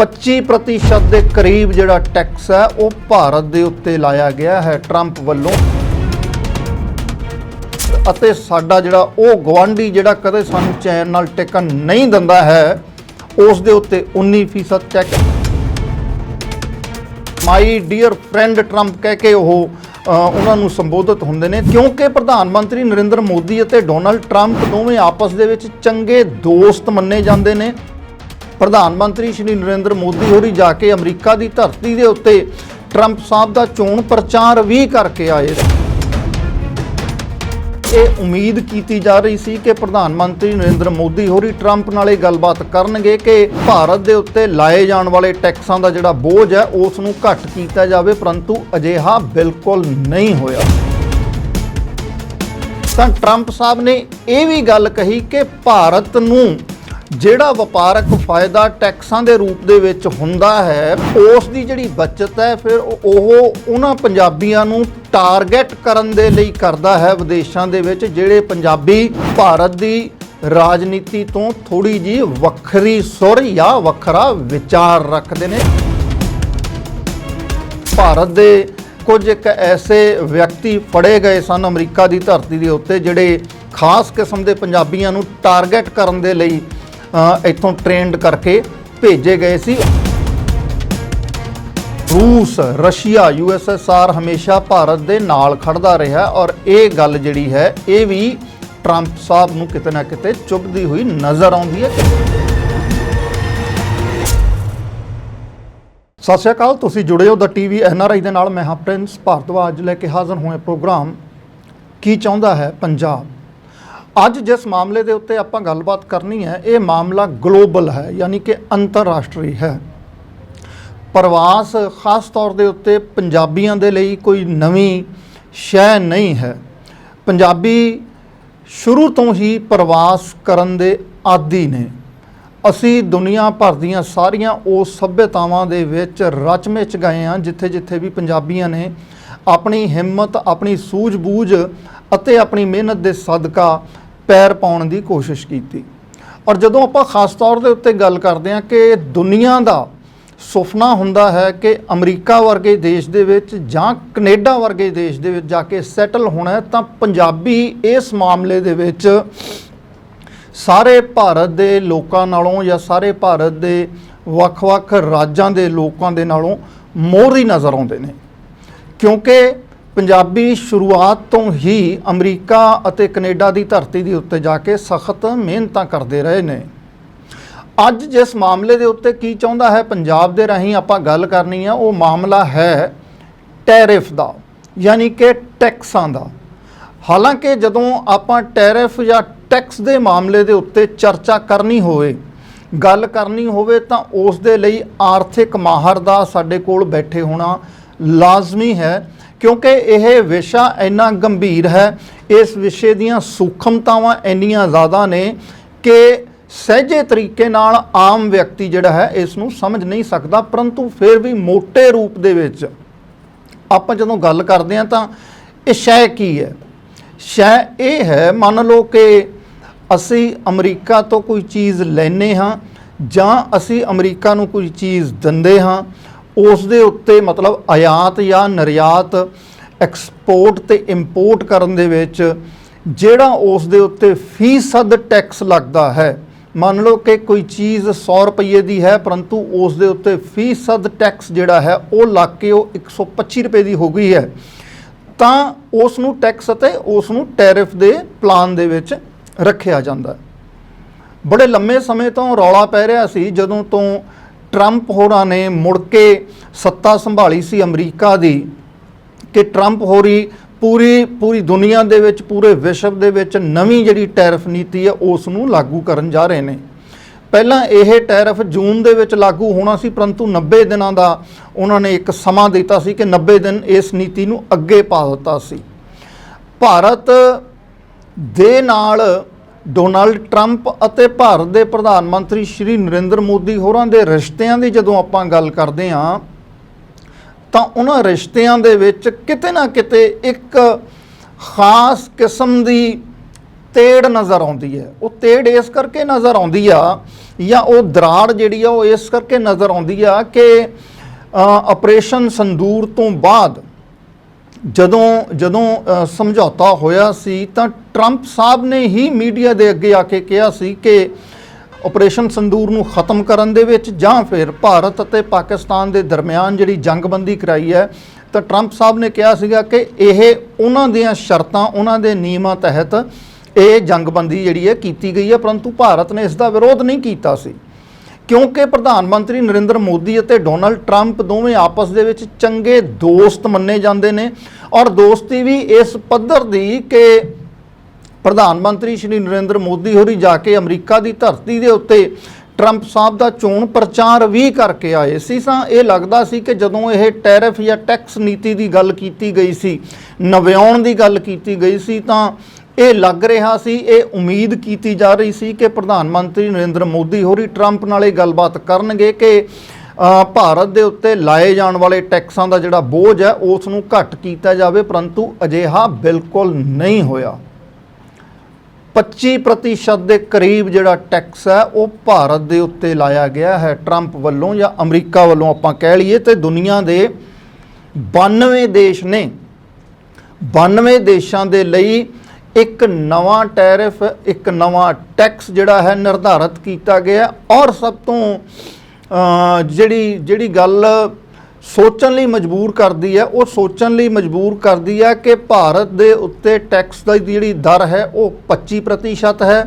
25% ਦੇ ਕਰੀਬ ਜਿਹੜਾ ਟੈਕਸ ਹੈ, ਉਹ ਭਾਰਤ ਦੇ ਉੱਤੇ ਲਾਇਆ ਗਿਆ ਹੈ, ਟਰੰਪ ਵੱਲੋਂ। ਅਤੇ ਸਾਡਾ ਜਿਹੜਾ ਉਹ ਗਵਾਂਢੀ ਜਿਹੜਾ ਕਦੇ ਸਾਨੂੰ ਚੈਨ ਨਾਲ ਟਿਕਣ ਨਹੀਂ ਦਿੰਦਾ ਹੈ, ਉਸ ਦੇ ਉੱਤੇ 19% check my dear friend Trump ਕਹਿ ਕੇ ਉਹ ਉਹਨਾਂ ਨੂੰ ਸੰਬੋਧਿਤ ਹੁੰਦੇ ਨੇ, ਕਿਉਂਕਿ ਪ੍ਰਧਾਨ ਮੰਤਰੀ ਨਰਿੰਦਰ ਮੋਦੀ ਅਤੇ ਡੋਨਲਡ ਟਰੰਪ ਦੋਵੇਂ ਆਪਸ ਦੇ ਵਿੱਚ ਚੰਗੇ ਦੋਸਤ ਮੰਨੇ ਜਾਂਦੇ ਨੇ ਪ੍ਰਧਾਨ ਮੰਤਰੀ ਸ਼੍ਰੀ ਨਰਿੰਦਰ ਮੋਦੀ ਹੋਰੀ ਜਾ ਕੇ ਅਮਰੀਕਾ ਦੀ ਧਰਤੀ ਦੇ ਉੱਤੇ ਟਰੰਪ ਸਾਹਿਬ ਦਾ ਚੋਣ ਪ੍ਰਚਾਰ ਵੀ ਕਰਕੇ ਆਏ ਇਹ ਉਮੀਦ ਕੀਤੀ ਜਾ ਰਹੀ ਸੀ ਕਿ ਪ੍ਰਧਾਨ ਮੰਤਰੀ ਨਰਿੰਦਰ ਮੋਦੀ ਹੋਰੀ ਟਰੰਪ ਨਾਲ ਇਹ ਗੱਲਬਾਤ ਕਰਨਗੇ ਕਿ ਭਾਰਤ ਦੇ ਉੱਤੇ ਲਾਏ ਜਾਣ ਵਾਲੇ ਟੈਕਸਾਂ ਦਾ ਜਿਹੜਾ ਬੋਝ ਹੈ, ਉਸ ਨੂੰ ਘੱਟ ਕੀਤਾ ਜਾਵੇ, ਪਰੰਤੂ ਅਜਿਹਾ ਬਿਲਕੁਲ ਨਹੀਂ ਹੋਇਆ। ਤਾਂ ਟਰੰਪ ਸਾਹਿਬ ਨੇ ਇਹ ਵੀ ਗੱਲ ਕਹੀ ਕਿ ਭਾਰਤ ਨੂੰ ਜਿਹੜਾ ਵਪਾਰਕ ਫਾਇਦਾ ਟੈਕਸਾਂ ਦੇ ਰੂਪ ਦੇ ਵਿੱਚ ਹੁੰਦਾ ਹੈ, ਉਸ ਦੀ ਜਿਹੜੀ ਬਚਤ ਹੈ, ਫਿਰ ਉਹ ਉਹਨਾਂ ਪੰਜਾਬੀਆਂ ਨੂੰ ਟਾਰਗੇਟ ਕਰਨ ਦੇ ਲਈ ਕਰਦਾ ਹੈ ਵਿਦੇਸ਼ਾਂ ਦੇ ਵਿੱਚ, ਜਿਹੜੇ ਪੰਜਾਬੀ ਭਾਰਤ ਦੀ ਰਾਜਨੀਤੀ ਤੋਂ ਥੋੜੀ ਜੀ ਵੱਖਰੀ ਸੁਰ ਜਾਂ ਵੱਖਰਾ ਵਿਚਾਰ ਰੱਖਦੇ ਨੇ। ਭਾਰਤ ਦੇ ਕੁਝ ਇੱਕ ਐਸੇ ਵਿਅਕਤੀ ਫੜੇ ਗਏ ਸਨ ਅਮਰੀਕਾ ਦੀ ਧਰਤੀ ਦੇ ਉੱਤੇ, ਜਿਹੜੇ ਖਾਸ ਕਿਸਮ ਦੇ ਪੰਜਾਬੀਆਂ ਨੂੰ ਟਾਰਗੇਟ ਕਰਨ ਦੇ ਲਈ ਇੱਥੋਂ ਟ੍ਰੇਨਡ ਕਰਕੇ ਭੇਜੇ ਗਏ ਸੀ। ਰੂਸ, ਰਸ਼ੀਆ ਯੂਐਸਐਸਆਰ ਹਮੇਸ਼ਾ ਭਾਰਤ ਦੇ ਨਾਲ ਖੜਦਾ ਰਿਹਾ ਔਰ ਇਹ ਗੱਲ ਜਿਹੜੀ ਹੈ, ਇਹ ਵੀ ਟਰੰਪ ਸਾਹਿਬ ਨੂੰ ਕਿਤੇ ਨਾ ਕਿਤੇ ਚੁੱਭਦੀ ਹੋਈ ਨਜ਼ਰ ਆਉਂਦੀ ਹੈ। ਸਤਿ ਸ਼੍ਰੀ ਅਕਾਲ, ਤੁਸੀਂ ਜੁੜੇ ਹੋ ਦਾ ਟੀਵੀ ਐਨਆਰਆਈ ਦੇ ਨਾਲ। ਮੈਂ ਹਾਂ ਪ੍ਰਿੰਸ ਭਾਰਤਵਾਜ ਲੈ ਕੇ ਹਾਜ਼ਰ ਹੋਏ ਪ੍ਰੋਗਰਾਮ। ਕੀ ਚਾਹੁੰਦਾ ਹੈ ਪੰਜਾਬ? ਅੱਜ ਜਿਸ ਮਾਮਲੇ ਦੇ ਉੱਤੇ ਆਪਾਂ ਗੱਲਬਾਤ ਕਰਨੀ ਹੈ, ਇਹ ਮਾਮਲਾ ਗਲੋਬਲ ਹੈ, ਯਾਨੀ ਕਿ ਅੰਤਰਰਾਸ਼ਟਰੀ ਹੈ। ਪ੍ਰਵਾਸ ਖਾਸ ਤੌਰ ਦੇ ਉੱਤੇ ਪੰਜਾਬੀਆਂ ਦੇ ਲਈ ਕੋਈ ਨਵੀਂ ਸ਼ੈ ਨਹੀਂ ਹੈ। ਪੰਜਾਬੀ ਸ਼ੁਰੂ ਤੋਂ ਹੀ ਪ੍ਰਵਾਸ ਕਰਨ ਦੇ ਆਦੀ ਨੇ। ਅਸੀਂ ਦੁਨੀਆ ਭਰ ਦੀਆਂ ਸਾਰੀਆਂ ਉਸ ਸੱਭਿਅਤਾਵਾਂ ਦੇ ਵਿੱਚ ਰਚਮਿਚ ਗਏ ਹਾਂ, ਜਿੱਥੇ-ਜਿੱਥੇ ਵੀ ਪੰਜਾਬੀਆਂ ਨੇ ਆਪਣੀ ਹਿੰਮਤ, ਆਪਣੀ ਸੂਝ-ਬੂਝ ਅਤੇ ਆਪਣੀ ਮਿਹਨਤ ਦੇ ਸਦਕਾ ਪੈਰ ਪਾਉਣ ਦੀ ਕੋਸ਼ਿਸ਼ ਕੀਤੀ। ਔਰ ਜਦੋਂ ਆਪਾਂ ਖਾਸ ਤੌਰ ਦੇ ਉੱਤੇ ਗੱਲ ਕਰਦੇ ਹਾਂ ਕਿ ਦੁਨੀਆ ਦਾ ਸੁਪਨਾ ਹੁੰਦਾ ਹੈ ਕਿ ਅਮਰੀਕਾ ਵਰਗੇ ਦੇਸ਼ ਦੇ ਵਿੱਚ ਜਾਂ ਕੈਨੇਡਾ ਵਰਗੇ ਦੇਸ਼ ਦੇ ਵਿੱਚ ਜਾ ਕੇ ਸੈਟਲ ਹੋਣਾ ਹੈ, ਤਾਂ ਪੰਜਾਬੀ ਇਸ ਮਾਮਲੇ ਦੇ ਵਿੱਚ ਸਾਰੇ ਭਾਰਤ ਦੇ ਲੋਕਾਂ ਨਾਲੋਂ ਜਾਂ ਸਾਰੇ ਭਾਰਤ ਦੇ ਵੱਖ-ਵੱਖ ਰਾਜਾਂ ਦੇ ਲੋਕਾਂ ਦੇ ਨਾਲੋਂ ਮੋਹਰੀ ਨਜ਼ਰ ਆਉਂਦੇ ਨੇ। ਕਿਉਂਕਿ ਪੰਜਾਬੀ ਸ਼ੁਰੂਆਤ ਤੋਂ ਹੀ ਅਮਰੀਕਾ ਅਤੇ ਕੈਨੇਡਾ ਦੀ ਧਰਤੀ ਦੇ ਉੱਤੇ ਜਾ ਕੇ ਸਖਤ ਮਿਹਨਤਾਂ ਕਰਦੇ ਰਹੇ ਨੇ। ਅੱਜ ਜਿਸ ਮਾਮਲੇ ਦੇ ਉੱਤੇ ਕੀ ਚਾਹੁੰਦਾ ਹੈ ਪੰਜਾਬ ਦੇ ਰਾਹੀਂ ਆਪਾਂ ਗੱਲ ਕਰਨੀ ਆ, ਉਹ ਮਾਮਲਾ ਹੈ ਟੈਰਿਫ ਦਾ, ਯਾਨੀ ਕਿ ਟੈਕਸਾਂ ਦਾ। ਹਾਲਾਂਕਿ ਜਦੋਂ ਆਪਾਂ ਟੈਰਿਫ ਜਾਂ ਟੈਕਸ ਦੇ ਮਾਮਲੇ ਦੇ ਉੱਤੇ ਚਰਚਾ ਕਰਨੀ ਹੋਵੇ, ਗੱਲ ਕਰਨੀ ਹੋਵੇ ਤਾਂ ਉਸ ਦੇ ਲਈ ਆਰਥਿਕ ਮਾਹਰ ਦਾ ਸਾਡੇ ਕੋਲ ਬੈਠੇ ਹੋਣਾ ਲਾਜ਼ਮੀ ਹੈ। ਕਿਉਂਕਿ ਇਹ ਵਿਸ਼ਾ ਇੰਨਾ ਗੰਭੀਰ ਹੈ, ਇਸ ਵਿਸ਼ੇ ਦੀਆਂ ਸੂਖਮਤਾਵਾਂ ਇੰਨੀਆਂ ਜ਼ਿਆਦਾ ਨੇ ਕਿ ਸਹਿਜੇ ਤਰੀਕੇ ਨਾਲ ਆਮ ਵਿਅਕਤੀ ਜਿਹੜਾ ਹੈ ਇਸ ਨੂੰ ਸਮਝ ਨਹੀਂ ਸਕਦਾ, ਪਰੰਤੂ ਫਿਰ ਵੀ ਮੋٹے ਰੂਪ ਦੇ ਵਿੱਚ। ਆਪਾਂ ਜਦੋਂ ਗੱਲ ਕਰਦੇ ਹਾਂ ਤਾਂ ਇਹ ਸ਼ੈ ਕੀ ਹੈ? ਸ਼ੈ ਇਹ ਹੈ, ਮੰਨ ਲਓ ਕਿ ਅਸੀਂ ਅਮਰੀਕਾ ਤੋਂ ਕੋਈ ਚੀਜ਼ ਲੈਨੇ ਹਾਂ ਜਾਂ ਅਸੀਂ ਅਮਰੀਕਾ ਨੂੰ ਕੋਈ ਚੀਜ਼ ਦਿੰਦੇ ਹਾਂ ਉਸ ਦੇ ਉੱਤੇ ਮਤਲਬ ਆਯਾਤ ਜਾਂ ਨਿਰਯਾਤ ਐਕਸਪੋਰਟ ਤੇ ਇੰਪੋਰਟ ਕਰਨ ਦੇ ਵਿੱਚ ਜਿਹੜਾ ਉਸ ਦੇ ਉੱਤੇ ਫੀਸਦ ਟੈਕਸ ਲੱਗਦਾ ਹੈ। ਮੰਨ ਲਓ ਕਿ ਕੋਈ ਚੀਜ਼ 100 ਰੁਪਏ ਦੀ ਹੈ, ਪਰੰਤੂ ਉਸ ਦੇ ਉੱਤੇ ਫੀਸਦ ਟੈਕਸ ਜਿਹੜਾ ਹੈ, ਉਹ ਲੱਗ ਕੇ ਉਹ 125 ਰੁਪਏ ਦੀ ਹੋ ਗਈ ਹੈ। ਤਾਂ ਉਸ ਨੂੰ ਟੈਕਸ ਅਤੇ ਉਸ ਨੂੰ ਟੈਰਿਫ ਦੇ ਪਲਾਨ ਦੇ ਵਿੱਚ ਰੱਖਿਆ ਜਾਂਦਾ ਹੈ। ਬੜੇ ਲੰਮੇ ਸਮੇਂ ਤੋਂ ਰੌਲਾ ਪੈ ਰਿਹਾ ਸੀ, ਜਦੋਂ ਤੋਂ ਟਰੰਪ ਹੋਰਾਂ ਨੇ ਮੁੜ ਕੇ ਸੱਤਾ ਸੰਭਾਲੀ ਸੀ ਅਮਰੀਕਾ ਦੀ ਕਿ ਟਰੰਪ ਹੋਰੀ ਪੂਰੀ ਪੂਰੀ ਦੁਨੀਆ ਦੇ ਵਿੱਚ, ਪੂਰੇ ਵਿਸ਼ਵ ਦੇ ਵਿੱਚ ਨਵੀਂ ਜਿਹੜੀ ਟੈਰਿਫ ਨੀਤੀ ਹੈ ਉਸ ਨੂੰ ਲਾਗੂ ਕਰਨ ਜਾ ਰਹੇ ਨੇ। ਪਹਿਲਾਂ ਇਹ ਟੈਰਿਫ ਜੂਨ ਦੇ ਵਿੱਚ ਲਾਗੂ ਹੋਣਾ ਸੀ, ਪਰੰਤੂ 90 ਦਿਨਾਂ ਦਾ ਉਹਨਾਂ ਨੇ ਇੱਕ ਸਮਾਂ ਦਿੱਤਾ ਸੀ ਕਿ 90 ਦਿਨ ਇਸ ਨੀਤੀ ਨੂੰ ਅੱਗੇ ਪਾ ਦਿੱਤਾ ਸੀ। ਭਾਰਤ ਦੇ ਨਾਲ ਡੋਨਾਲਡ ਟਰੰਪ ਅਤੇ ਭਾਰਤ ਦੇ ਪ੍ਰਧਾਨ ਮੰਤਰੀ ਸ਼੍ਰੀ ਨਰਿੰਦਰ ਮੋਦੀ ਹੋਰਾਂ ਦੇ ਰਿਸ਼ਤਿਆਂ ਦੀ ਜਦੋਂ ਆਪਾਂ ਗੱਲ ਕਰਦੇ ਹਾਂ, ਤਾਂ ਉਹਨਾਂ ਰਿਸ਼ਤਿਆਂ ਦੇ ਵਿੱਚ ਕਿਤੇ ਨਾ ਕਿਤੇ ਇੱਕ ਖਾਸ ਕਿਸਮ ਦੀ ਤੇੜ ਨਜ਼ਰ ਆਉਂਦੀ ਹੈ। ਉਹ ਤੇੜ ਇਸ ਕਰਕੇ ਨਜ਼ਰ ਆਉਂਦੀ ਆ ਜਾਂ ਉਹ ਦਰਾੜ ਜਿਹੜੀ ਆ, ਉਹ ਇਸ ਕਰਕੇ ਨਜ਼ਰ ਆਉਂਦੀ ਆ ਕਿ ਆਪਰੇਸ਼ਨ ਸੰਦੂਰ ਤੋਂ ਬਾਅਦ ਜਦੋਂ ਜਦੋਂ ਸਮਝੌਤਾ ਹੋਇਆ ਸੀ ਤਾਂ ਟਰੰਪ ਸਾਹਿਬ ਨੇ ਹੀ ਮੀਡੀਆ ਦੇ ਅੱਗੇ ਆ ਕੇ ਕਿਹਾ ਸੀ ਕਿ ਆਪਰੇਸ਼ਨ ਸੰਦੂਰ ਨੂੰ ਖਤਮ ਕਰਨ ਦੇ ਵਿੱਚ ਜਾਂ ਫਿਰ ਭਾਰਤ ਅਤੇ ਪਾਕਿਸਤਾਨ ਦੇ ਦਰਮਿਆਨ ਜਿਹੜੀ ਜੰਗਬੰਦੀ ਕਰਾਈ ਹੈ, ਤਾਂ ਟਰੰਪ ਸਾਹਿਬ ਨੇ ਕਿਹਾ ਸੀਗਾ ਕਿ ਇਹ ਉਹਨਾਂ ਦੀਆਂ ਸ਼ਰਤਾਂ, ਉਹਨਾਂ ਦੇ ਨਿਯਮਾਂ ਤਹਿਤ ਇਹ ਜੰਗਬੰਦੀ ਜਿਹੜੀ ਹੈ ਕੀਤੀ ਗਈ ਹੈ, ਪਰੰਤੂ ਭਾਰਤ ਨੇ ਇਸ ਦਾ ਵਿਰੋਧ ਨਹੀਂ ਕੀਤਾ ਸੀ। ਕਿਉਂਕਿ ਪ੍ਰਧਾਨ ਮੰਤਰੀ ਨਰਿੰਦਰ ਮੋਦੀ ਅਤੇ ਡੋਨਲਡ ਟਰੰਪ ਦੋਵੇਂ ਆਪਸ ਦੇ ਵਿੱਚ ਚੰਗੇ ਦੋਸਤ ਮੰਨੇ ਜਾਂਦੇ ਨੇ ਔਰ ਦੋਸਤੀ ਵੀ ਇਸ ਪੱਧਰ ਦੀ ਕਿ ਪ੍ਰਧਾਨ ਮੰਤਰੀ ਸ਼੍ਰੀ ਨਰਿੰਦਰ ਮੋਦੀ ਹੋਰੀ ਜਾ ਕੇ ਅਮਰੀਕਾ ਦੀ ਧਰਤੀ ਦੇ ਉੱਤੇ ਟਰੰਪ ਸਾਹਿਬ ਦਾ ਚੋਣ ਪ੍ਰਚਾਰ ਵੀ ਕਰਕੇ ਆਏ ਸੀ ਤਾਂ ਇਹ ਲੱਗਦਾ ਸੀ ਕਿ ਜਦੋਂ ਇਹ ਟੈਰਿਫ ਜਾਂ ਟੈਕਸ ਨੀਤੀ ਦੀ ਗੱਲ ਕੀਤੀ ਗਈ ਸੀ, ਨਵਿਆਉਣ ਦੀ ਗੱਲ ਕੀਤੀ ਗਈ ਸੀ, ਤਾਂ ਇਹ ਲੱਗ ਰਿਹਾ ਸੀ, ਇਹ ਉਮੀਦ ਕੀਤੀ ਜਾ ਰਹੀ ਸੀ ਕਿ ਪ੍ਰਧਾਨ ਮੰਤਰੀ ਨਰਿੰਦਰ ਮੋਦੀ ਹੋਰੀ ਟਰੰਪ ਨਾਲ ਇਹ ਗੱਲਬਾਤ ਕਰਨਗੇ ਕਿ ਭਾਰਤ ਦੇ ਉੱਤੇ ਲਾਏ ਜਾਣ ਵਾਲੇ ਟੈਕਸਾਂ ਦਾ ਜਿਹੜਾ ਬੋਝ ਹੈ, ਉਸ ਨੂੰ ਘੱਟ ਕੀਤਾ ਜਾਵੇ, ਪਰੰਤੂ ਅਜਿਹਾ ਬਿਲਕੁਲ ਨਹੀਂ ਹੋਇਆ। 25% ਦੇ ਕਰੀਬ ਜਿਹੜਾ ਟੈਕਸ ਹੈ, ਉਹ ਭਾਰਤ ਦੇ ਉੱਤੇ ਲਾਇਆ ਗਿਆ ਹੈ, ਟਰੰਪ ਵੱਲੋਂ ਜਾਂ ਅਮਰੀਕਾ ਵੱਲੋਂ ਆਪਾਂ ਕਹਿ ਲਈਏ ਤੇ ਦੁਨੀਆ ਦੇ 92 ਦੇਸ਼ ਨੇ 92 ਦੇਸ਼ਾਂ ਦੇ ਲਈ ਇੱਕ ਨਵਾਂ ਟੈਰਿਫ, ਇੱਕ ਨਵਾਂ ਟੈਕਸ ਜਿਹੜਾ ਹੈ ਨਿਰਧਾਰਤ ਕੀਤਾ ਗਿਆ। ਔਰ ਸਭ ਤੋਂ ਜਿਹੜੀ ਜਿਹੜੀ ਗੱਲ ਸੋਚਣ ਲਈ ਮਜਬੂਰ ਕਰਦੀ ਹੈ, ਉਹ ਸੋਚਣ ਲਈ ਮਜਬੂਰ ਕਰਦੀ ਹੈ ਕਿ ਭਾਰਤ ਦੇ ਉੱਤੇ ਟੈਕਸ ਦੀ ਜਿਹੜੀ ਦਰ ਹੈ, ਉਹ 25% ਹੈ।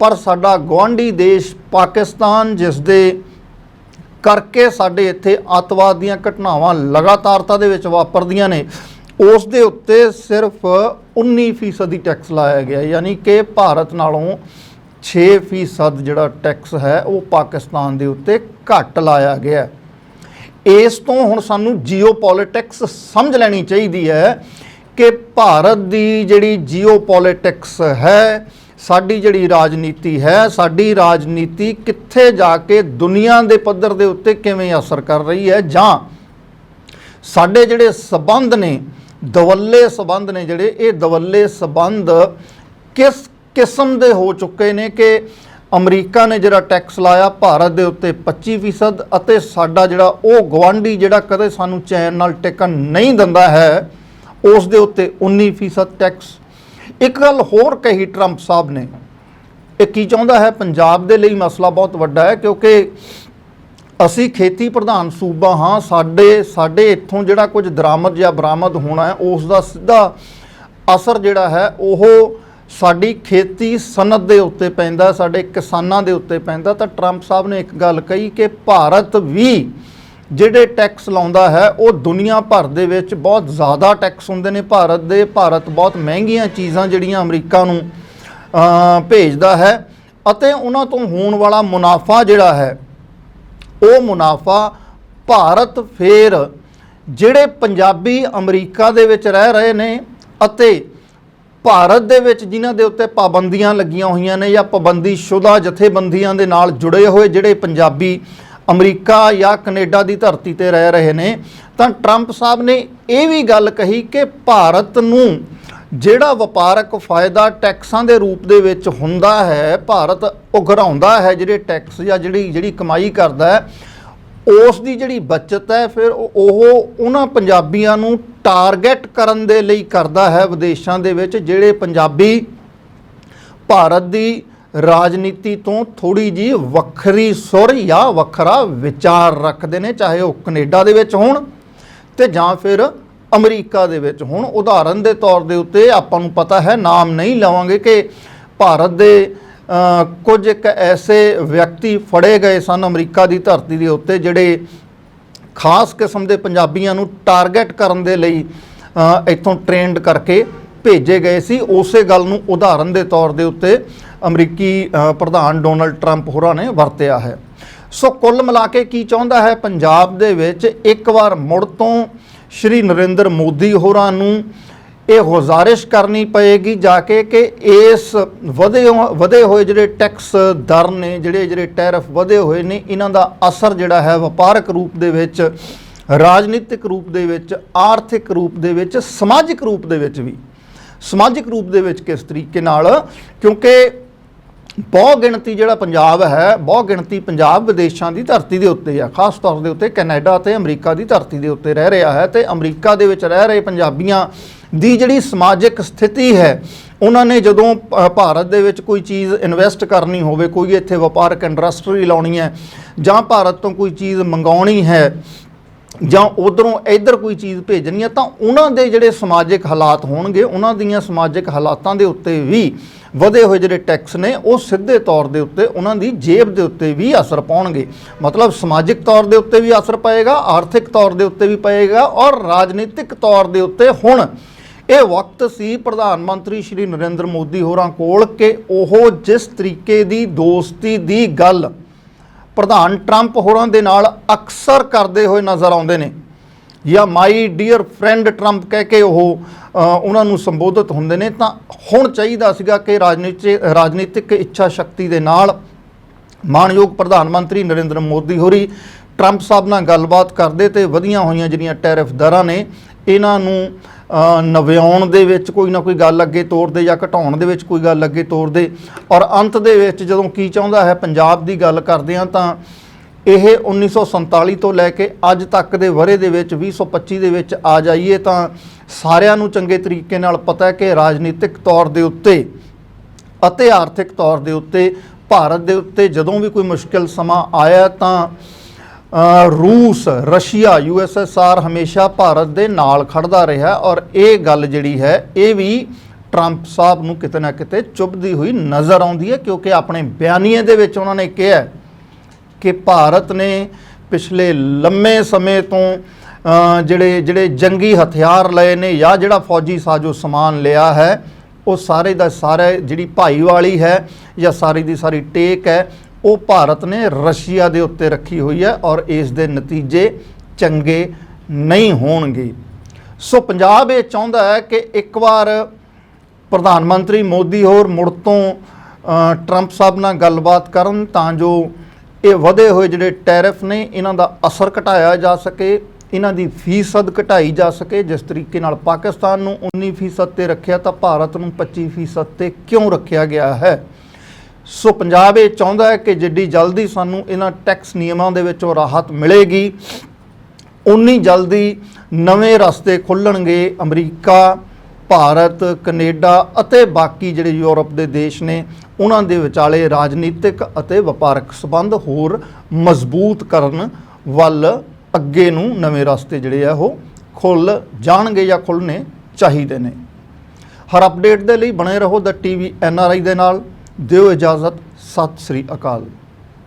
ਪਰ ਸਾਡਾ ਗੁਆਂਢੀ ਦੇਸ਼ ਪਾਕਿਸਤਾਨ, ਜਿਸ ਦੇ ਕਰਕੇ ਸਾਡੇ ਇੱਥੇ ਅੱਤਵਾਦ ਦੀਆਂ ਘਟਨਾਵਾਂ ਲਗਾਤਾਰਤਾ ਦੇ ਵਿੱਚ ਵਾਪਰਦੀਆਂ ਨੇ, ਉਸ ਦੇ ਉੱਤੇ ਸਿਰਫ 19% ਦੀ ਟੈਕਸ ਲਾਇਆ ਗਿਆ, ਯਾਨੀ ਕਿ ਭਾਰਤ ਨਾਲੋਂ 6% ਜਿਹੜਾ ਟੈਕਸ ਹੈ, ਉਹ ਪਾਕਿਸਤਾਨ ਦੇ ਉੱਤੇ ਘੱਟ ਲਾਇਆ ਗਿਆ। ਇਸ ਤੋਂ ਹੁਣ ਸਾਨੂੰ ਜੀਓਪੋਲਿਟਿਕਸ ਸਮਝ ਲੈਣੀ ਚਾਹੀਦੀ ਹੈ ਕਿ ਭਾਰਤ ਦੀ ਜਿਹੜੀ ਜੀਓਪੋਲਿਟਿਕਸ ਹੈ, ਸਾਡੀ ਜਿਹੜੀ ਰਾਜਨੀਤੀ ਹੈ, ਸਾਡੀ ਰਾਜਨੀਤੀ ਕਿੱਥੇ ਜਾ ਕੇ ਦੁਨੀਆ ਦੇ ਪੱਧਰ ਦੇ ਉੱਤੇ ਕਿਵੇਂ ਅਸਰ ਕਰ ਰਹੀ ਹੈ ਜਾਂ ਸਾਡੇ ਜਿਹੜੇ ਸਬੰਧ ਨੇ ਦਵੱਲੇ ਸਬੰਧ ਨੇ ਜਿਹੜੇ, ਇਹ ਦਵੱਲੇ ਸਬੰਧ ਕਿਸ ਕਿਸਮ ਦੇ ਹੋ ਚੁੱਕੇ ਨੇ ਕਿ ਅਮਰੀਕਾ ਨੇ ਜਿਹੜਾ ਟੈਕਸ ਲਾਇਆ, ਭਾਰਤ ਦੇ ਉੱਤੇ 25% ਅਤੇ ਸਾਡਾ ਜਿਹੜਾ ਉਹ ਗਵਾਂਢੀ ਜਿਹੜਾ ਕਦੇ ਸਾਨੂੰ ਚੈਨ ਨਾਲ ਟਿਕਣ ਨਹੀਂ ਦਿੰਦਾ ਹੈ, ਉਸ ਦੇ ਉੱਤੇ 19% ਟੈਕਸ। ਇੱਕ ਗੱਲ ਹੋਰ ਕਹੀ ਟਰੰਪ ਸਾਹਿਬ ਨੇ, ਇਹ ਕੀ ਚਾਹੁੰਦਾ ਹੈ? ਪੰਜਾਬ ਦੇ ਲਈ ਮਸਲਾ ਬਹੁਤ ਵੱਡਾ ਹੈ ਕਿਉਂਕਿ ਅਸੀਂ ਖੇਤੀ ਪ੍ਰਧਾਨ ਸੂਬਾ ਹਾਂ, ਸਾਡੇ ਸਾਡੇ ਇੱਥੋਂ ਜਿਹੜਾ ਕੁਝ ਦਰਾਮਦ ਜਾਂ ਬਰਾਮਦ ਹੋਣਾ ਹੈ, ਉਸ ਦਾ ਸਿੱਧਾ ਅਸਰ ਜਿਹੜਾ ਹੈ, ਉਹ ਸਾਡੀ ਖੇਤੀ ਸਨਅਤ ਦੇ ਉੱਤੇ ਪੈਂਦਾ, ਸਾਡੇ ਕਿਸਾਨਾਂ ਦੇ ਉੱਤੇ ਪੈਂਦਾ। ਤਾਂ ਟਰੰਪ ਸਾਹਿਬ ਨੇ ਇੱਕ ਗੱਲ ਕਹੀ ਕਿ ਭਾਰਤ ਵੀ ਜਿਹੜੇ ਟੈਕਸ ਲਾਉਂਦਾ ਹੈ, ਉਹ ਦੁਨੀਆ ਭਰ ਦੇ ਵਿੱਚ ਬਹੁਤ ਜ਼ਿਆਦਾ ਟੈਕਸ ਹੁੰਦੇ ਨੇ। ਭਾਰਤ ਦੇ, ਭਾਰਤ ਬਹੁਤ ਮਹਿੰਗੀਆਂ ਚੀਜ਼ਾਂ ਜਿਹੜੀਆਂ ਅਮਰੀਕਾ ਨੂੰ ਭੇਜਦਾ ਹੈ। ਅਤੇ ਉਹਨਾਂ ਤੋਂ ਹੋਣ ਵਾਲਾ ਮੁਨਾਫਾ ਜਿਹੜਾ ਹੈ ਉਹ ਮੁਨਾਫਾ ਭਾਰਤ ਫੇਰ ਜਿਹੜੇ ਪੰਜਾਬੀ ਅਮਰੀਕਾ ਦੇ ਵਿੱਚ ਰਹਿ ਰਹੇ ਨੇ ਅਤੇ ਭਾਰਤ ਦੇ ਵਿੱਚ ਜਿਨ੍ਹਾਂ ਦੇ ਉੱਤੇ ਪਾਬੰਦੀਆਂ ਲੱਗੀਆਂ ਹੋਈਆਂ ਨੇ ਜਾਂ ਪਾਬੰਦੀ ਸ਼ੁਦਾ ਜਥੇਬੰਦੀਆਂ ਦੇ ਨਾਲ ਜੁੜੇ ਹੋਏ ਜਿਹੜੇ ਪੰਜਾਬੀ ਅਮਰੀਕਾ ਜਾਂ ਕੈਨੇਡਾ ਦੀ ਧਰਤੀ ਤੇ ਰਹਿ ਰਹੇ ਨੇ, ਤਾਂ ਟਰੰਪ ਸਾਹਿਬ ਨੇ ਇਹ ਵੀ ਗੱਲ ਕਹੀ ਕਿ ਭਾਰਤ ਨੂੰ ਜਿਹੜਾ ਵਪਾਰਕ ਫਾਇਦਾ ਟੈਕਸਾਂ ਦੇ ਰੂਪ ਦੇ ਵਿੱਚ ਹੁੰਦਾ ਹੈ, ਭਾਰਤ ਉਘਰਾਉਂਦਾ ਹੈ, ਜਿਹੜੇ ਟੈਕਸ ਜਾਂ ਜਿਹੜੀ ਜਿਹੜੀ ਕਮਾਈ ਕਰਦਾ ਹੈ, ਉਸ ਦੀ ਜਿਹੜੀ ਬਚਤ ਹੈ, ਫਿਰ ਉਹ ਉਹਨਾਂ ਪੰਜਾਬੀਆਂ ਨੂੰ ਟਾਰਗੇਟ ਕਰਨ ਦੇ ਲਈ ਕਰਦਾ ਹੈ ਵਿਦੇਸ਼ਾਂ ਦੇ ਵਿੱਚ, ਜਿਹੜੇ ਪੰਜਾਬੀ ਭਾਰਤ ਦੀ ਰਾਜਨੀਤੀ ਤੋਂ ਥੋੜੀ ਜੀ ਵੱਖਰੀ ਸੁਰ ਜਾਂ ਵੱਖਰਾ ਵਿਚਾਰ ਰੱਖਦੇ ਨੇ, ਚਾਹੇ ਉਹ ਕੈਨੇਡਾ ਦੇ ਵਿੱਚ ਹੋਣ ਤੇ ਜਾਂ ਫਿਰ ਅਮਰੀਕਾ ਦੇ ਵਿੱਚ। ਹੁਣ ਉਦਾਹਰਨ ਦੇ ਤੌਰ ਦੇ ਉੱਤੇ ਆਪਾਂ ਨੂੰ ਪਤਾ ਹੈ, ਨਾਮ ਨਹੀਂ ਲਵਾਂਗੇ ਕਿ ਭਾਰਤ ਦੇ ਕੁਝ ਇੱਕ ਐਸੇ ਵਿਅਕਤੀ ਫੜੇ ਗਏ ਸਨ ਅਮਰੀਕਾ ਦੀ ਧਰਤੀ ਦੇ ਉੱਤੇ, ਜਿਹੜੇ ਖਾਸ ਕਿਸਮ ਦੇ ਪੰਜਾਬੀਆਂ ਨੂੰ ਟਾਰਗੇਟ ਕਰਨ ਦੇ ਲਈ ਇੱਥੋਂ ਟ੍ਰੇਨਡ ਕਰਕੇ ਭੇਜੇ ਗਏ ਸੀ। ਉਸੇ ਗੱਲ ਨੂੰ ਉਦਾਹਰਨ ਦੇ ਤੌਰ ਦੇ ਉੱਤੇ ਅਮਰੀਕੀ ਪ੍ਰਧਾਨ ਡੋਨਲਡ ਟਰੰਪ ਹੋਰਾਂ ਨੇ ਵਰਤਿਆ ਹੈ। ਸੋ ਕੁੱਲ ਮਿਲਾ ਕੇ ਕੀ ਚਾਹੁੰਦਾ ਹੈ, ਪੰਜਾਬ ਦੇ ਵਿੱਚ ਇੱਕ ਵਾਰ ਮੁੜ ਤੋਂ ਸ਼੍ਰੀ ਨਰਿੰਦਰ ਮੋਦੀ ਹੋਰਾਂ ਨੂੰ ਇਹ ਗੁਜ਼ਾਰਿਸ਼ ਕਰਨੀ ਪਏਗੀ ਜਾ ਕੇ ਕਿ ਇਸ ਵਧੇ ਹੋ- ਵਧੇ ਹੋਏ ਜਿਹੜੇ ਟੈਕਸ ਦਰ ਨੇ, ਜਿਹੜੇ ਜਿਹੜੇ ਟੈਰਫ ਵਧੇ ਹੋਏ ਨੇ, ਇਹਨਾਂ ਦਾ ਅਸਰ ਜਿਹੜਾ ਹੈ ਵਪਾਰਕ ਰੂਪ ਦੇ ਵਿੱਚ, ਰਾਜਨੀਤਿਕ ਰੂਪ ਦੇ ਵਿੱਚ, ਆਰਥਿਕ ਰੂਪ ਦੇ ਵਿੱਚ, ਸਮਾਜਿਕ ਰੂਪ ਦੇ ਵਿੱਚ ਵੀ। ਸਮਾਜਿਕ ਰੂਪ ਦੇ ਵਿੱਚ ਕਿਸ ਤਰੀਕੇ ਨਾਲ? ਕਿਉਂਕਿ ਬਹੁ ਗਿਣਤੀ ਜਿਹੜਾ ਪੰਜਾਬ ਹੈ ਬਹੁ ਗਿਣਤੀ ਪੰਜਾਬ ਵਿਦੇਸ਼ਾਂ ਦੀ ਧਰਤੀ ਦੇ ਉੱਤੇ ਆ। ਖਾਸ ਤੌਰ ਦੇ ਉੱਤੇ ਕੈਨੇਡਾ ਤੇ ਅਮਰੀਕਾ ਦੀ ਧਰਤੀ ਦੇ ਉੱਤੇ ਰਹਿ ਰਿਹਾ ਹੈ ਤੇ ਅਮਰੀਕਾ ਦੇ ਵਿੱਚ ਰਹਿ ਰਹੇ ਪੰਜਾਬੀਆਂ ਦੀ ਜਿਹੜੀ ਸਮਾਜਿਕ ਸਥਿਤੀ ਹੈ, ਉਹਨਾਂ ਨੇ ਜਦੋਂ ਭਾਰਤ ਦੇ ਵਿੱਚ ਕੋਈ ਚੀਜ਼ ਇਨਵੈਸਟ ਕਰਨੀ ਹੋਵੇ, ਕੋਈ ਇੱਥੇ ਵਪਾਰਕ ਇੰਡਸਟਰੀ ਲਾਉਣੀ ਹੈ ਜਾਂ ਭਾਰਤ ਤੋਂ ਕੋਈ ਚੀਜ਼ ਮੰਗਾਉਣੀ ਹੈ ਜਾਂ ਉਧਰੋਂ ਇੱਧਰ ਕੋਈ ਚੀਜ਼ ਭੇਜਣੀ ਹੈ ਤਾਂ ਉਹਨਾਂ ਦੇ ਜਿਹੜੇ ਸਮਾਜਿਕ ਹਾਲਾਤ ਹੋਣਗੇ, ਉਹਨਾਂ ਦੀਆਂ ਸਮਾਜਿਕ ਹਾਲਾਤਾਂ ਦੇ ਉੱਤੇ ਵੀ ਵਧੇ ਹੋਏ ਜਿਹੜੇ ਟੈਕਸ ਨੇ, ਉਹ ਸਿੱਧੇ ਤੌਰ ਦੇ ਉੱਤੇ ਉਹਨਾਂ ਦੀ ਜੇਬ ਦੇ ਉੱਤੇ ਵੀ ਅਸਰ ਪਾਉਣਗੇ। ਮਤਲਬ ਸਮਾਜਿਕ ਤੌਰ ਦੇ ਉੱਤੇ ਵੀ ਅਸਰ ਪਏਗਾ, ਆਰਥਿਕ ਤੌਰ ਦੇ ਉੱਤੇ ਵੀ ਪਏਗਾ ਔਰ ਰਾਜਨੀਤਿਕ ਤੌਰ ਦੇ ਉੱਤੇ ਹੁਣ ਇਹ ਵਕਤ ਸੀ ਪ੍ਰਧਾਨ ਮੰਤਰੀ ਸ਼੍ਰੀ ਨਰਿੰਦਰ ਮੋਦੀ ਹੋਰਾਂ ਕੋਲ ਕਿ ਉਹ ਜਿਸ ਤਰੀਕੇ ਦੀ ਦੋਸਤੀ ਦੀ ਗੱਲ ਪ੍ਰਧਾਨ ਟਰੰਪ ਹੋਰਾਂ ਦੇ ਨਾਲ ਅਕਸਰ ਕਰਦੇ ਹੋਏ ਨਜ਼ਰ ਆਉਂਦੇ ਨੇ। ਜਾਂ ਮਾਈ ਡੀਅਰ ਫਰੈਂਡ ਟਰੰਪ ਕਹਿ ਕੇ ਉਹ ਉਹਨਾਂ ਨੂੰ ਸੰਬੋਧਿਤ ਹੁੰਦੇ ਨੇ। ਤਾਂ ਹੁਣ ਚਾਹੀਦਾ ਸੀਗਾ ਕਿ ਰਾਜਨੀਤਿਕ ਰਾਜਨੀਤਿਕ ਇੱਛਾ ਸ਼ਕਤੀ ਦੇ ਨਾਲ ਮਾਨਯੋਗ ਪ੍ਰਧਾਨ ਮੰਤਰੀ ਨਰਿੰਦਰ ਮੋਦੀ ਹੋਰੀ ਟਰੰਪ ਸਾਹਿਬ ਨਾਲ ਗੱਲਬਾਤ ਕਰਦੇ ਤੇ ਵਧੀਆਂ ਹੋਈਆਂ ਜਿਹੜੀਆਂ ਟੈਰਿਫ ਦਰਾਂ ਨੇ, ਇਹਨਾਂ ਨੂੰ ਨਵਿਆਉਣ ਦੇ ਵਿੱਚ ਕੋਈ ਨਾ ਕੋਈ ਗੱਲ ਅੱਗੇ ਤੋਰਦੇ ਜਾਂ ਘਟਾਉਣ ਦੇ ਵਿੱਚ ਕੋਈ ਗੱਲ ਅੱਗੇ ਤੋਰਦੇ ਔਰ ਅੰਤ ਦੇ ਵਿੱਚ ਜਦੋਂ ਕੀ ਚਾਹੁੰਦਾ ਹੈ ਪੰਜਾਬ ਦੀ ਗੱਲ ਕਰਦੇ ਆ ਤਾਂ ਇਹ 1947 ਤੋਂ ਲੈ ਕੇ ਅੱਜ ਤੱਕ ਦੇ ਵਰੇ ਦੇ ਵਿੱਚ 2025 ਦੇ ਵਿੱਚ ਆ ਜਾਈਏ ਤਾਂ ਸਾਰਿਆਂ ਨੂੰ ਚੰਗੇ ਤਰੀਕੇ ਨਾਲ ਪਤਾ ਹੈ ਕਿ ਰਾਜਨੀਤਿਕ ਤੌਰ ਦੇ ਉੱਤੇ ਅਤੇ ਆਰਥਿਕ ਤੌਰ ਦੇ ਉੱਤੇ, ਭਾਰਤ ਦੇ ਉੱਤੇ ਜਦੋਂ ਵੀ ਕੋਈ ਮੁਸ਼ਕਿਲ ਸਮਾਂ ਆਇਆ ਤਾਂ ਰੂਸ, ਰਸ਼ੀਆ ਯੂਐਸਐਸਆਰ ਹਮੇਸ਼ਾ ਭਾਰਤ ਦੇ ਨਾਲ ਖੜਦਾ ਰਿਹਾ ਔਰ ਇਹ ਗੱਲ ਜਿਹੜੀ ਹੈ, ਇਹ ਵੀ ਟਰੰਪ ਸਾਹਿਬ ਨੂੰ ਕਿਤੇ ਨਾ ਕਿਤੇ ਚੁੱਭਦੀ ਹੋਈ ਨਜ਼ਰ ਆਉਂਦੀ ਹੈ ਕਿਉਂਕਿ ਆਪਣੇ ਬਿਆਨੀਏ ਦੇ ਵਿੱਚ ਉਹਨਾਂ ਨੇ ਕਿਹਾ ਕਿ ਭਾਰਤ ਨੇ ਪਿਛਲੇ ਲੰਮੇ ਸਮੇਂ ਤੋਂ ਜਿਹੜੇ ਜਿਹੜੇ ਜੰਗੀ ਹਥਿਆਰ ਲਏ ਨੇ ਜਾਂ ਜਿਹੜਾ ਫੌਜੀ ਸਾਜੋ ਸਮਾਨ ਲਿਆ ਹੈ, ਉਹ ਸਾਰੇ ਦਾ ਸਾਰਾ ਜਿਹੜੀ ਭਾਈਵਾਲੀ ਹੈ ਜਾਂ ਸਾਰੀ ਦੀ ਸਾਰੀ ਟੇਕ ਹੈ ਉਹ ਭਾਰਤ ਨੇ ਰਸ਼ੀਆ ਦੇ ਉੱਤੇ ਰੱਖੀ ਹੋਈ ਹੈ ਔਰ ਇਸ ਦੇ ਨਤੀਜੇ ਚੰਗੇ ਨਹੀਂ ਹੋਣਗੇ। ਸੋ ਪੰਜਾਬ ਇਹ ਚਾਹੁੰਦਾ ਹੈ ਕਿ ਇੱਕ ਵਾਰ ਪ੍ਰਧਾਨ ਮੰਤਰੀ ਮੋਦੀ ਹੋਰ ਮੁੜ ਤੋਂ ਟਰੰਪ ਸਾਹਿਬ ਨਾਲ ਗੱਲਬਾਤ ਕਰਨ ਤਾਂ ਜੋ ਇਹ ਵਧੇ ਹੋਏ ਜਿਹੜੇ ਟੈਰਿਫ ਨੇ, ਇਹਨਾਂ ਦਾ ਅਸਰ ਘਟਾਇਆ ਜਾ ਸਕੇ, ਇਹਨਾਂ ਦੀ ਫੀਸਦ ਘਟਾਈ ਜਾ ਸਕੇ। ਜਿਸ ਤਰੀਕੇ ਨਾਲ ਪਾਕਿਸਤਾਨ ਨੂੰ 19% ਤੇ ਰੱਖਿਆ ਤਾਂ ਭਾਰਤ ਨੂੰ 25% ਤੇ ਕਿਉਂ ਰੱਖਿਆ ਗਿਆ ਹੈ? ਸੋ ਪੰਜਾਬ ਇਹ ਚਾਹੁੰਦਾ ਹੈ ਕਿ ਜਿੱਡੀ ਜਲਦੀ ਸਾਨੂੰ ਇਹਨਾਂ ਟੈਕਸ ਨਿਯਮਾਂ ਦੇ ਵਿੱਚੋਂ ਰਾਹਤ ਮਿਲੇਗੀ, ਉਨੀ ਜਲਦੀ ਨਵੇਂ ਰਸਤੇ ਖੁੱਲਣਗੇ ਅਮਰੀਕਾ, ਭਾਰਤ, ਕੈਨੇਡਾ ਅਤੇ ਬਾਕੀ ਜਿਹੜੇ ਯੂਰਪ ਦੇ ਦੇਸ਼ ਨੇ, ਉਹਨਾਂ ਦੇ ਵਿਚਾਲੇ ਰਾਜਨੀਤਿਕ ਅਤੇ ਵਪਾਰਕ ਸਬੰਧ ਹੋਰ ਮਜ਼ਬੂਤ ਕਰਨ ਵੱਲ ਅੱਗੇ ਨੂੰ ਨਵੇਂ ਰਸਤੇ ਜਿਹੜੇ ਆ ਉਹ ਖੁੱਲ ਜਾਣਗੇ ਜਾਂ ਖੁੱਲਨੇ ਚਾਹੀਦੇ ਨੇ। ਹਰ ਅਪਡੇਟ ਦੇ ਲਈ ਬਣੇ ਰਹੋ ਦਾ ਟੀਵੀ ਐਨ ਆਰ ਆਈ ਦੇ ਨਾਲ। ਦਿਓ ਇਜਾਜ਼ਤ ਸਤਿ ਸ੍ਰੀ ਅਕਾਲ।